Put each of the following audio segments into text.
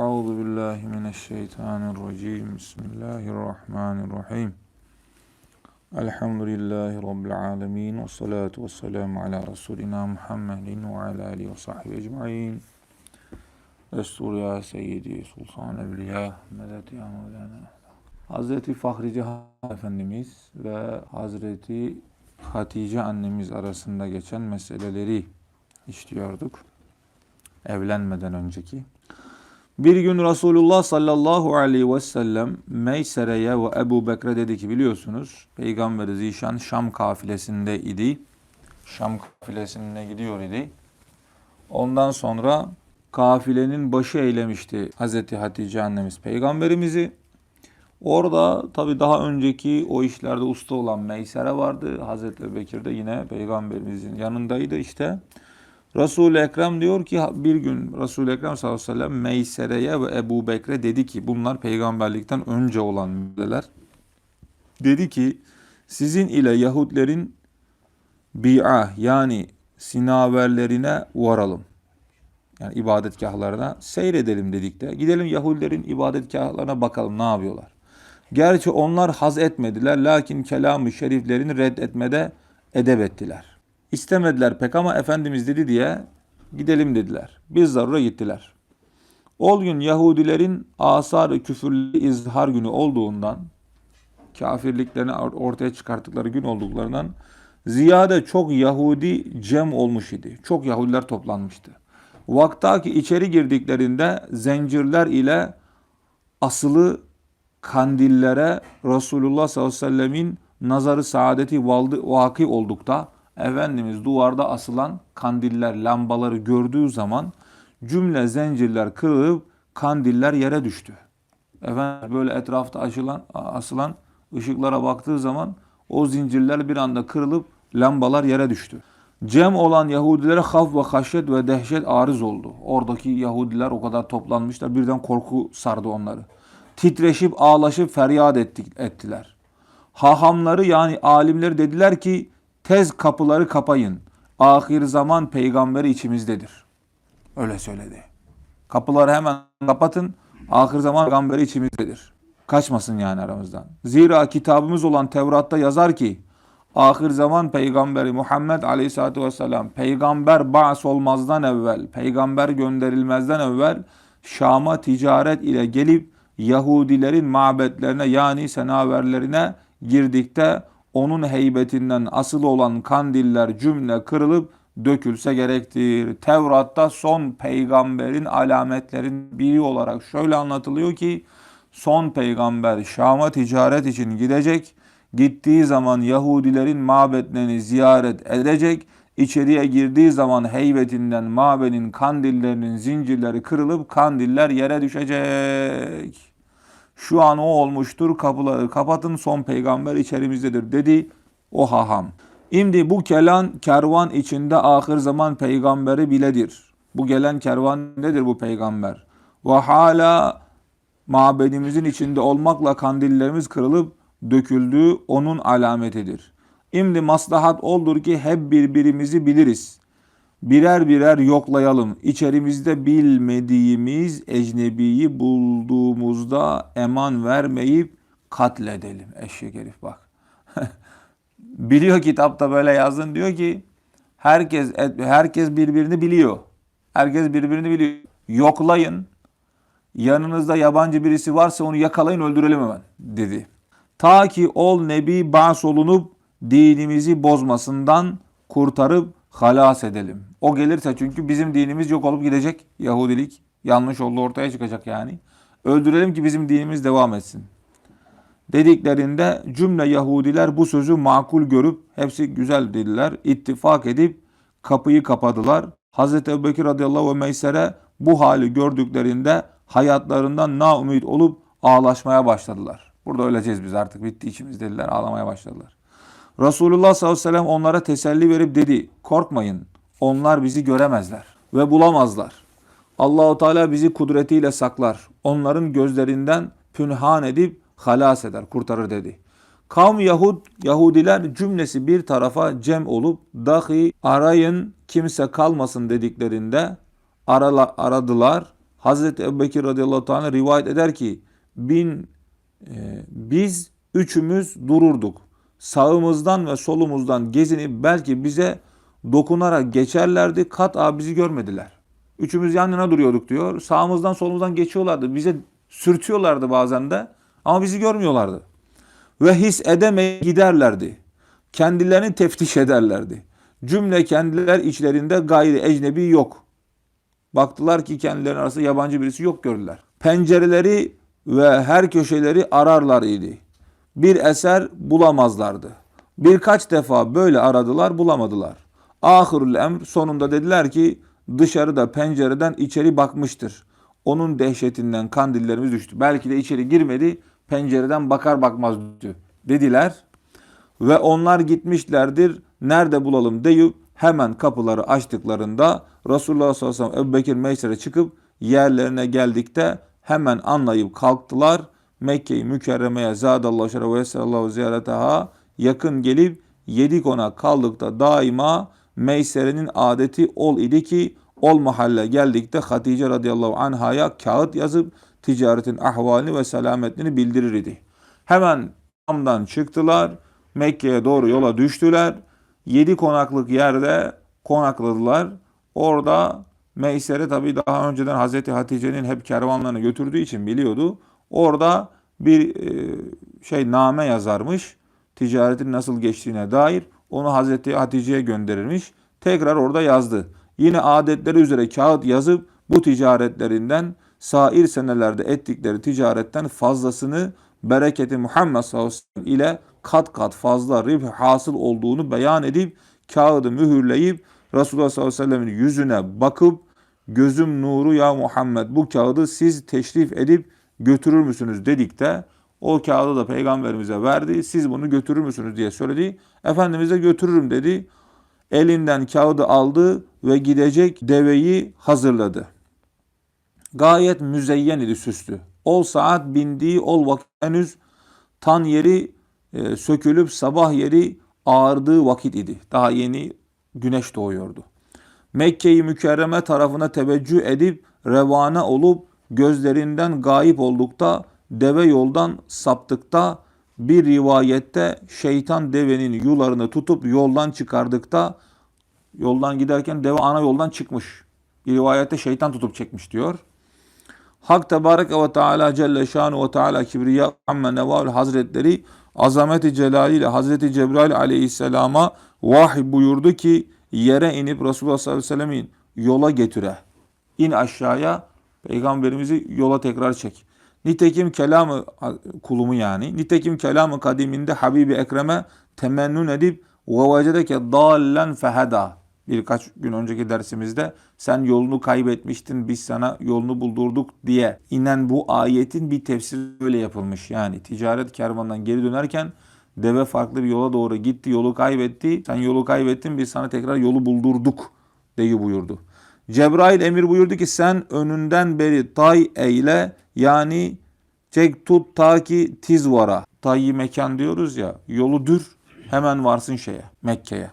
Euzu billahi mineşşeytanirracim. Bismillahirrahmanirrahim. Elhamdülillahi rabbil alamin ve salatu vesselamu ala resulina Muhammedin ve ala alihi ve sahbihi ecmaîn. Destur ya seyyidi sultan evliya medet ya mevlana. Hazreti Fahri Cihan Efendimiz ve Hazreti Hatice annemiz arasında geçen meseleleri işliyorduk. Evlenmeden önceki. Bir gün Resulullah sallallahu aleyhi ve sellem Meysere'ye ve Ebu Bekre dedi ki biliyorsunuz Peygamberi Zişan Şam kafilesinde idi. Şam kafilesine gidiyor idi. Ondan sonra kafilenin başı eylemişti Hazreti Hatice annemiz peygamberimizi. Orada tabi daha önceki o işlerde usta olan Meysere vardı. Hazreti Bekir de yine peygamberimizin yanındaydı işte. Resul-i Ekrem diyor ki bir gün Resul-i Ekrem sallallahu aleyhi ve sellem Meysere'ye ve Ebu Bekre dedi ki bunlar peygamberlikten önce olan müjdeler. Dedi ki sizin ile Yahudilerin bi'a yani sinaverlerine varalım. Yani ibadetgahlarına seyredelim dedik de. Gidelim Yahudilerin ibadetgahlarına bakalım ne yapıyorlar. Gerçi onlar haz etmediler lakin kelamı şeriflerini reddetmede edep ettiler. İstemediler pek ama Efendimiz dedi diye gidelim dediler. Biz zarura gittiler. O gün Yahudilerin asarı küfürlü izhar günü olduğundan, kafirliklerini ortaya çıkarttıkları gün olduklarından ziyade çok Yahudi cem olmuş idi. Çok Yahudiler toplanmıştı. Vaktaki içeri girdiklerinde zincirler ile asılı kandillere Resulullah sallallahu aleyhi ve sellemin nazarı saadeti vaki oldukta Efendimiz duvarda asılan kandiller, lambaları gördüğü zaman cümle zincirler kırılıp kandiller yere düştü. Efendim böyle etrafta açılan, asılan ışıklara baktığı zaman o zincirler bir anda kırılıp lambalar yere düştü. Cem olan Yahudilere haf ve haşyet ve dehşet arız oldu. Oradaki Yahudiler o kadar toplanmışlar birden korku sardı onları. Titreşip ağlaşıp feryat ettiler. Hahamları yani alimleri dediler ki tez kapıları kapayın. Ahir zaman peygamberi içimizdedir. Öyle söyledi. Kapıları hemen kapatın. Ahir zaman peygamberi içimizdedir. Kaçmasın yani aramızdan. Zira kitabımız olan Tevrat'ta yazar ki ahir zaman peygamberi Muhammed Aleyhisselatü Vesselam peygamber ba'as olmazdan evvel, peygamber gönderilmezden evvel Şam'a ticaret ile gelip Yahudilerin mabetlerine yani senaverlerine girdikte onun heybetinden asıl olan kandiller cümle kırılıp dökülse gerektir. Tevrat'ta son peygamberin alametlerin biri olarak şöyle anlatılıyor ki son peygamber Şam'a ticaret için gidecek. Gittiği zaman Yahudilerin mabetlerini ziyaret edecek. İçeriye girdiği zaman heybetinden mabenin kandillerinin zincirleri kırılıp kandiller yere düşecek. Şu an o olmuştur kapıları kapatın son peygamber içerimizdedir dedi o haham. Şimdi bu kelan kervan içinde ahir zaman peygamberi biledir. Bu gelen kervan nedir bu peygamber? Ve hala mabedimizin içinde olmakla kandillerimiz kırılıp döküldüğü onun alametidir. Şimdi maslahat oldur ki hep birbirimizi biliriz. Birer birer yoklayalım. İçerimizde bilmediğimiz ecnebiyi bulduğumuzda eman vermeyip katledelim. Eşek herif bak. biliyor kitapta böyle yazın diyor ki herkes herkes birbirini biliyor. Herkes birbirini biliyor. Yoklayın. Yanınızda yabancı birisi varsa onu yakalayın öldürelim hemen dedi. Ta ki ol nebi bas olunup dinimizi bozmasından kurtarıp halas edelim. O gelirse çünkü bizim dinimiz yok olup gidecek. Yahudilik yanlış oldu ortaya çıkacak yani. Öldürelim ki bizim dinimiz devam etsin. Dediklerinde cümle Yahudiler bu sözü makul görüp hepsi güzel dediler. İttifak edip kapıyı kapadılar. Hazreti Ebubekir radıyallahu ve Meysere bu hali gördüklerinde hayatlarından naumid olup ağlaşmaya başladılar. Burada öleceğiz biz artık bitti içimiz dediler ağlamaya başladılar. Resulullah sallallahu aleyhi ve sellem onlara teselli verip dedi korkmayın onlar bizi göremezler ve bulamazlar. Allahu Teala bizi kudretiyle saklar. Onların gözlerinden pünhan edip halas eder, kurtarır dedi. Kavm Yahud, Yahudiler cümlesi bir tarafa cem olup dahi arayın kimse kalmasın dediklerinde arala, aradılar. Hazreti Ebubekir radıyallahu teala rivayet eder ki bin e, biz üçümüz dururduk. Sağımızdan ve solumuzdan gezinip belki bize dokunarak geçerlerdi. Kat bizi görmediler. Üçümüz yan yana duruyorduk diyor. Sağımızdan solumuzdan geçiyorlardı. Bize sürtüyorlardı bazen de ama bizi görmüyorlardı. Ve his edemeye giderlerdi. Kendilerini teftiş ederlerdi. Cümle kendiler içlerinde gayri ecnebi yok. Baktılar ki kendileri arasında yabancı birisi yok gördüler. Pencereleri ve her köşeleri ararlar idi. Bir eser bulamazlardı. Birkaç defa böyle aradılar bulamadılar. Ahirül emr sonunda dediler ki dışarıda pencereden içeri bakmıştır. Onun dehşetinden kandillerimiz düştü. Belki de içeri girmedi pencereden bakar bakmaz düştü dediler. Ve onlar gitmişlerdir nerede bulalım deyip hemen kapıları açtıklarında Resulullah sallallahu aleyhi ve sellem Ebu Bekir Meyser'e çıkıp yerlerine geldikte hemen anlayıp kalktılar. Mekke'yi mükerremeye zadallahu şeref ve sallallahu ziyareteha yakın gelip yedi konak kaldıkta daima Meysere'nin adeti ol idi ki ol mahalle geldikte Hatice radıyallahu anhaya kağıt yazıp ticaretin ahvalini ve selametini bildirir idi. Hemen Şam'dan çıktılar. Mekke'ye doğru yola düştüler. Yedi konaklık yerde konakladılar. Orada Meysere tabii daha önceden Hazreti Hatice'nin hep kervanlarını götürdüğü için biliyordu. Orada bir e, şey name yazarmış. Ticaretin nasıl geçtiğine dair. Onu Hazreti Hatice'ye gönderirmiş. Tekrar orada yazdı. Yine adetleri üzere kağıt yazıp bu ticaretlerinden sair senelerde ettikleri ticaretten fazlasını bereketi Muhammed sallallahu aleyhi ve sellem ile kat kat fazla ribh hasıl olduğunu beyan edip kağıdı mühürleyip Resulullah sallallahu aleyhi ve sellemin yüzüne bakıp gözüm nuru ya Muhammed bu kağıdı siz teşrif edip götürür müsünüz dedik de o kağıdı da peygamberimize verdi. Siz bunu götürür müsünüz diye söyledi. Efendimiz de götürürüm dedi. Elinden kağıdı aldı ve gidecek deveyi hazırladı. Gayet müzeyyen idi süslü. Ol saat bindiği ol vakit henüz tan yeri e, sökülüp sabah yeri ağardığı vakit idi. Daha yeni güneş doğuyordu. Mekke-i Mükerreme tarafına teveccüh edip revane olup gözlerinden gayip oldukta deve yoldan saptıkta bir rivayette şeytan devenin yularını tutup yoldan çıkardıkta yoldan giderken deve ana yoldan çıkmış. Bir rivayette şeytan tutup çekmiş diyor. Hak Tebarek ve Teala Celle Şanu ve Teala Kibriya Amme Nevaül Hazretleri azameti celaliyle Hazreti Cebrail aleyhisselama vahiy buyurdu ki yere inip Resulullah sallallahu aleyhi ve sellemin yola getire. İn aşağıya peygamberimizi yola tekrar çek. Nitekim kelamı kulumu yani. Nitekim kelamı kadiminde Habibi Ekrem'e temennün edip ve vecedeke dallen feheda birkaç gün önceki dersimizde sen yolunu kaybetmiştin biz sana yolunu buldurduk diye inen bu ayetin bir tefsiri böyle yapılmış. Yani ticaret kervanından geri dönerken deve farklı bir yola doğru gitti yolu kaybetti. Sen yolu kaybettin biz sana tekrar yolu buldurduk deyi buyurdu. Cebrail emir buyurdu ki sen önünden beri tay eyle yani çek tut ta ki tiz vara. Tayyi mekan diyoruz ya yolu dür hemen varsın şeye Mekke'ye.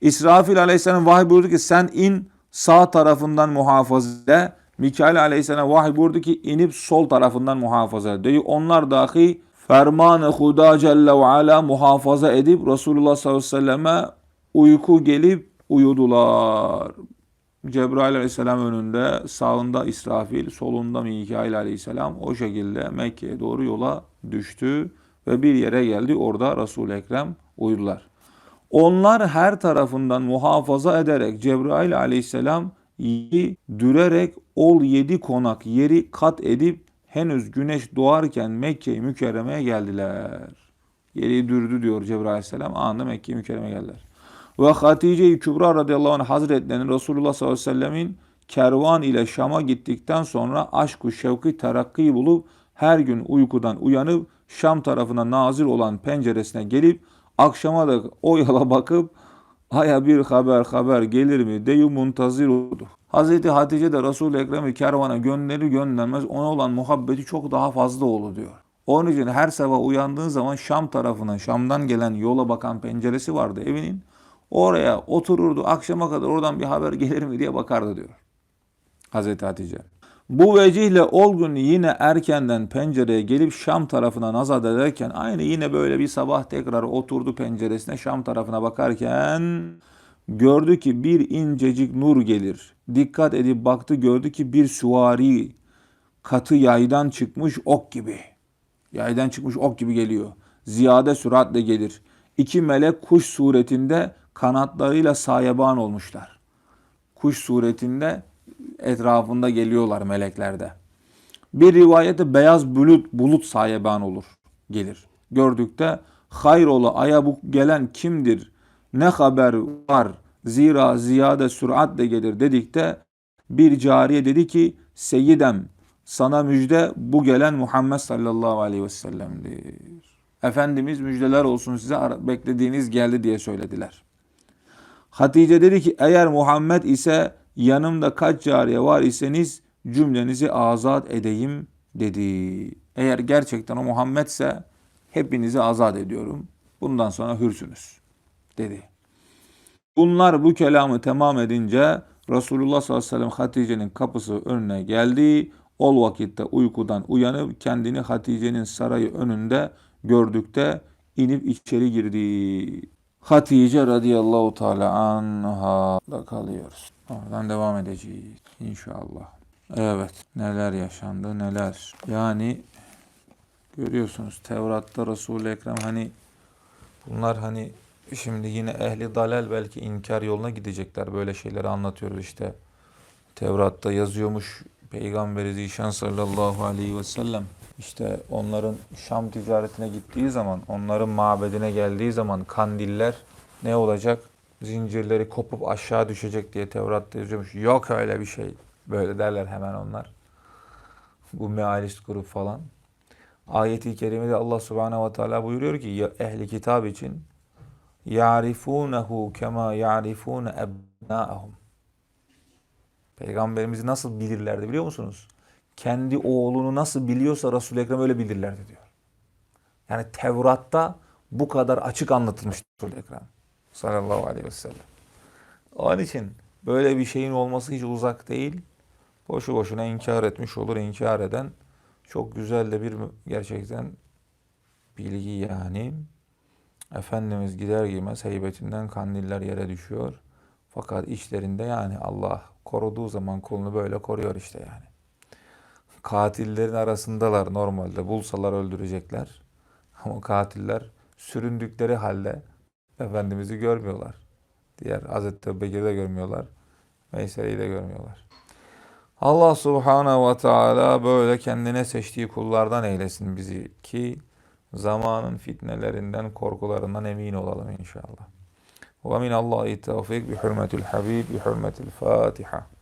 İsrafil aleyhisselam vahiy buyurdu ki sen in sağ tarafından muhafaza Mikail aleyhisselam vahiy buyurdu ki inip sol tarafından muhafaza ede. Onlar dahi fermanı Huda Celle ve Ala muhafaza edip Resulullah sallallahu aleyhi ve selleme uyku gelip uyudular. Cebrail aleyhisselam önünde, sağında İsrafil, solunda Mikail aleyhisselam o şekilde Mekke'ye doğru yola düştü ve bir yere geldi. Orada Resul-i Ekrem uyudular. Onlar her tarafından muhafaza ederek Cebrail aleyhisselam dürerek ol yedi konak yeri kat edip henüz güneş doğarken Mekke-i Mükerreme'ye geldiler. Yeri dürdü diyor Cebrail aleyhisselam anında Mekke-i Mükerreme'ye geldiler. Ve Hatice-i Kübra radıyallahu anh hazretlerinin Resulullah sallallahu aleyhi ve sellemin kervan ile Şam'a gittikten sonra aşk-ı şevki terakki bulup her gün uykudan uyanıp Şam tarafına nazil olan penceresine gelip Akşama da o yola bakıp aya bir haber haber gelir mi deyu muntazir oldu. Hazreti Hatice de Resul-i Ekrem'i kervana gönderi göndermez ona olan muhabbeti çok daha fazla oldu diyor. Onun için her sabah uyandığın zaman Şam tarafına, Şam'dan gelen yola bakan penceresi vardı evinin. Oraya otururdu akşama kadar oradan bir haber gelir mi diye bakardı diyor. Hazreti Hatice. Bu vecihle ol gün yine erkenden pencereye gelip Şam tarafına nazar ederken aynı yine böyle bir sabah tekrar oturdu penceresine Şam tarafına bakarken gördü ki bir incecik nur gelir. Dikkat edip baktı gördü ki bir süvari katı yaydan çıkmış ok gibi. Yaydan çıkmış ok gibi geliyor. Ziyade süratle gelir. İki melek kuş suretinde kanatlarıyla sayeban olmuşlar. Kuş suretinde etrafında geliyorlar meleklerde. Bir rivayette beyaz bulut bulut sayeban olur, gelir. Gördükte hayrola aya bu gelen kimdir? Ne haber var? Zira ziyade süratle gelir dedikte bir cariye dedi ki Seyyidem sana müjde bu gelen Muhammed sallallahu aleyhi ve sellem'dir. Efendimiz müjdeler olsun size beklediğiniz geldi diye söylediler. Hatice dedi ki eğer Muhammed ise yanımda kaç cariye var iseniz cümlenizi azat edeyim dedi. Eğer gerçekten o Muhammedse hepinizi azat ediyorum. Bundan sonra hürsünüz dedi. Bunlar bu kelamı tamam edince Resulullah sallallahu aleyhi ve sellem Hatice'nin kapısı önüne geldi. Ol vakitte uykudan uyanıp kendini Hatice'nin sarayı önünde gördükte inip içeri girdi. Hatice radıyallahu teala anha kalıyoruz. Oradan devam edeceğiz inşallah. Evet neler yaşandı neler. Yani görüyorsunuz Tevrat'ta Resul-i Ekrem hani bunlar hani şimdi yine ehli dalal belki inkar yoluna gidecekler. Böyle şeyleri anlatıyoruz işte. Tevrat'ta yazıyormuş Peygamberi Zişan sallallahu aleyhi ve sellem işte onların Şam ticaretine gittiği zaman, onların mabedine geldiği zaman kandiller ne olacak? Zincirleri kopup aşağı düşecek diye Tevrat'ta yazıyormuş. Yok öyle bir şey. Böyle derler hemen onlar. Bu mealist grup falan. Ayeti kerimede Allah subhanehu ve teala buyuruyor ki ehli kitap için ya'rifunehu kema ya'rifune ebna'ahum. Peygamberimizi nasıl bilirlerdi biliyor musunuz? Kendi oğlunu nasıl biliyorsa Resul-i Ekrem öyle bilirlerdi diyor. Yani Tevrat'ta bu kadar açık anlatılmış Resul-i Ekrem sallallahu aleyhi ve sellem. Onun için böyle bir şeyin olması hiç uzak değil. Boşu boşuna inkar etmiş olur. İnkar eden çok güzel de bir gerçekten bilgi yani. Efendimiz gider girmez heybetinden kandiller yere düşüyor. Fakat içlerinde yani Allah koruduğu zaman kulunu böyle koruyor işte yani. Katillerin arasındalar normalde. Bulsalar öldürecekler. Ama katiller süründükleri halde Efendimiz'i görmüyorlar. Diğer Hazreti Ebubekir'i de görmüyorlar. Veysel'i de görmüyorlar. Allah Subhanahu ve Teala böyle kendine seçtiği kullardan eylesin bizi ki zamanın fitnelerinden, korkularından emin olalım inşallah. Ve min Allahi tevfik bi hürmetil habib bi hürmetil Fatiha.